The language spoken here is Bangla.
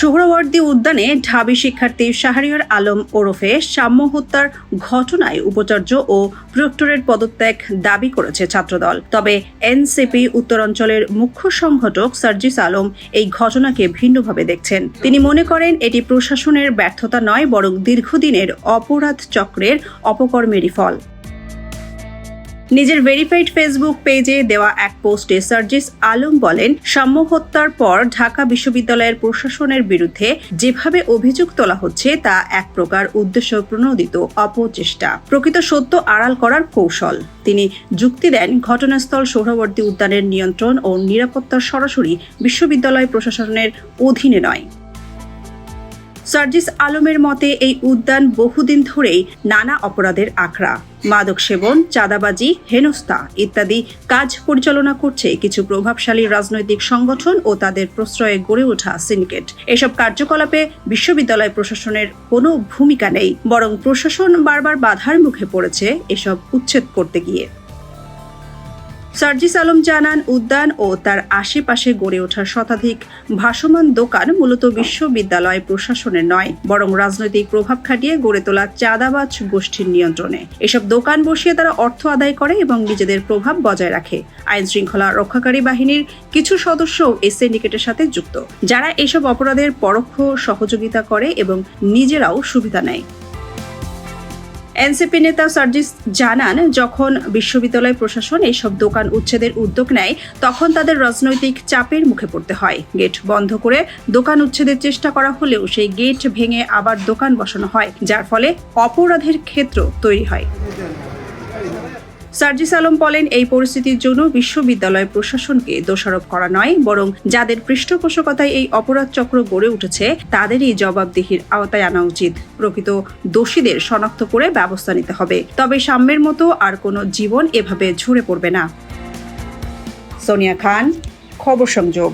সোহরাওয়ার্দী উদ্যানে ঢাবি শিক্ষার্থী শাহরিয়ার আলম ওরফে সাম্য হত্যার ঘটনায় উপাচার্য ও প্রক্টরের পদত্যাগ দাবি করেছে ছাত্রদল। তবে এনসিপি উত্তরাঞ্চলের মুখ্য সংগঠক সার্জিস আলম এই ঘটনাকে ভিন্নভাবে দেখছেন। তিনি মনে করেন এটি প্রশাসনের ব্যর্থতা নয়, বরং দীর্ঘদিনের অপরাধ চক্রের অপকর্মেরই ফল। নিজের ভেরিফাইড ফেসবুক পেজে দেওয়া এক পোস্টে সার্জিস আলম বলেন, সাম্য হত্যার পর ঢাকা বিশ্ববিদ্যালয়ের প্রশাসনের বিরুদ্ধে যেভাবে অভিযোগ তোলা হচ্ছে, তা এক প্রকার উদ্দেশ্য প্রণোদিত অপচেষ্টা। প্রকৃত সত্য আড়াল করার কৌশল। তিনি যুক্তি দেন, ঘটনাস্থল সোহরাবর্তী উদ্যানের নিয়ন্ত্রণ ও নিরাপত্তা সরাসরি বিশ্ববিদ্যালয় প্রশাসনের অধীনে নয়। সার্জিস আলমের মতে এই উদ্যান বহুদিন ধরেই নানা অপরাধের আখড়া। মাদক সেবন, চাঁদাবাজি, হেনস্থা ইত্যাদি কাজ পরিচালনা করছে কিছু প্রভাবশালী রাজনৈতিক সংগঠন ও তাদের প্রশ্রয়ে গড়ে ওঠা সিন্ডিকেট। এসব কার্যকলাপে বিশ্ববিদ্যালয় প্রশাসনের কোনো ভূমিকা নেই, বরং প্রশাসন বারবার বাধার মুখে পড়েছে এসব উচ্ছেদ করতে গিয়ে। সার্জিস আলম জানান, উদ্যান ও তার আশেপাশে গড়ে ওঠা শতাধিক ভাসমান দোকান মূলত বিশ্ববিদ্যালয় প্রশাসনের নয়, বরং রাজনৈতিক প্রভাব খাটিয়ে গড়ে তোলা চাঁদাবাজ গোষ্ঠীর নিয়ন্ত্রণে। এসব দোকান বসিয়ে তারা অর্থ আদায় করে এবং নিজেদের প্রভাব বজায় রাখে। আইন শৃঙ্খলা রক্ষাকারী বাহিনীর কিছু সদস্য এই সিন্ডিকেটের সাথে যুক্ত, যারা এসব অপরাধের পরোক্ষ সহযোগিতা করে এবং নিজেরাও সুবিধা নেয়। এনসিপি নেতা সার্জিস জানান, যখন বিশ্ববিদ্যালয় প্রশাসন এইসব দোকান উচ্ছেদের উদ্যোগ নেয়, তখন তাদের রাজনৈতিক চাপের মুখে পড়তে হয়। গেট বন্ধ করে দোকান উচ্ছেদের চেষ্টা করা হলেও সেই গেট ভেঙে আবার দোকান বসানো হয়, যার ফলে অপরাধের ক্ষেত্র তৈরি হয়। সার্জিস আলম বলেন, এই পরিস্থিতির জন্য বিশ্ববিদ্যালয় প্রশাসনকে দোষারোপ করা নয়, বরং যাদের পৃষ্ঠপোষকতায় এই অপরাধ চক্র গড়ে উঠেছে, তাদেরই জবাবদিহির আওতায় আনা উচিত। প্রকৃত দোষীদের শনাক্ত করে ব্যবস্থা নিতে হবে। তবে সাম্যের মতো আর কোনো জীবন এভাবে ঝরে পড়বে না। সোনিয়া খান, খবর সংযোগ।